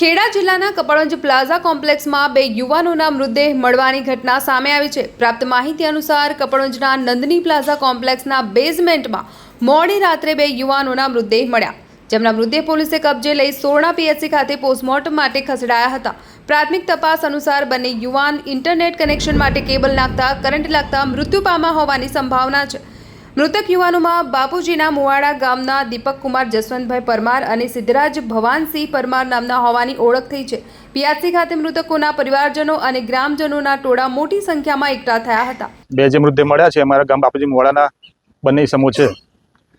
ખેડા જિલ્લાના કપડવંજ પ્લાઝા કોમ્પ્લેક્સમાં બે યુવાનોના મૃતદેહ મળવાની ઘટના સામે આવી છે. પ્રાપ્ત માહિતી અનુસાર કપડવંજના નંદની પ્લાઝા કોમ્પ્લેક્સના બેઝમેન્ટમાં મોડી રાત્રે બે યુવાનોના મૃતદેહ મળ્યા. જેમના મૃતદેહ પોલીસે કબજે લઈ સોરણા પીએચસી ખાતે પોસ્ટમોર્ટમ માટે ખસેડાયા હતા. પ્રાથમિક તપાસ અનુસાર બંને યુવાન ઇન્ટરનેટ કનેક્શન માટે કેબલ નાખતા કરંટ લાગતા મૃત્યુ પામા હોવાની સંભાવના છે. મૃતક યુવાનોમાં બાપુજીના મુવાડા ગામના દીપક કુમાર જસવંતભાઈ પરમાર અને સિદ્ધરાજ ભવાનસિંહ પરમાર નામના હોવાની ઓળખ થઈ છે. પીઆરસી ખાતે મૃતકોના પરિવારજનો અને ગ્રામજનોના ટોળા મોટી સંખ્યામાં એકઠા થયા હતા. બે જે મૃતદેહ મળ્યા છે, અમારા ગામ બાપુજી મુવાડાના બંને સમૂહ છે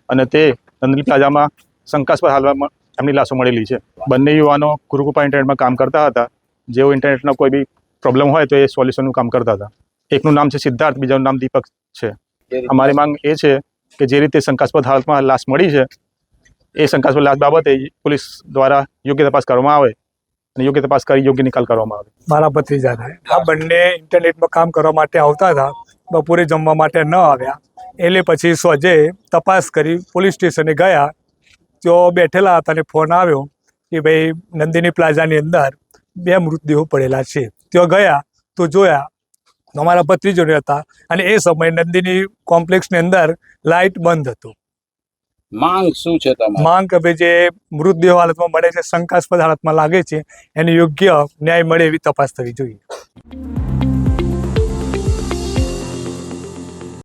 અને તે નંદલી પ્લાઝામાં શંકાસ્પદ હાલમાં એમની લાશો મળેલી છે. બંને યુવાનો ગુરુકૃપા ઇન્ટરનેટમાં કામ કરતા હતા. જેઓ ઇન્ટરનેટનો કોઈ બી પ્રોબ્લેમ હોય તો એ સોલ્યુશનનું કામ કરતા હતા. એકનું નામ છે સિદ્ધાર્થ, બીજાનું નામ દીપક છે. અમારી માંગ એ છે કે જે રીતે શંકાસ્પદ હાલતમાં લાશ મળી છે એ શંકાસ્પદ લાશ બાબતે પોલીસ દ્વારા યોગ્ય તપાસ કરવામાં આવે અને યોગ્ય તપાસ કરી યોગ્ય નિકાલ કરવામાં આવે. મારા ભત્રીજાના આ બંને ઇન્ટરનેટમાં કામ કરવા માટે આવતા હતા બપોરે જમવા માટે ન આવ્યા એટલે પછી સોજે તપાસ કરી પોલીસ સ્ટેશને ગયા તેઓ બેઠેલા હતા અને ફોન આવ્યો કે ભાઈ નંદિની પ્લાઝાની અંદર બે મૃતદેહો પડેલા છે. ત્યાં ગયા તો જોયા અમારા ભત્રીજોને હતા. અને એ સમયે નંદિની કોમ્પ્લેક્સની અંદર લાઇટ બંધ હતું. માંગ શું છે તમારી? માંગ કે જે મૃતદેહ હાલતમાં મળે છે શંકાસ્પદ હાલતમાં લાગે છે એને યોગ્ય ન્યાય મળે એવી તપાસ થવી જોઈએ.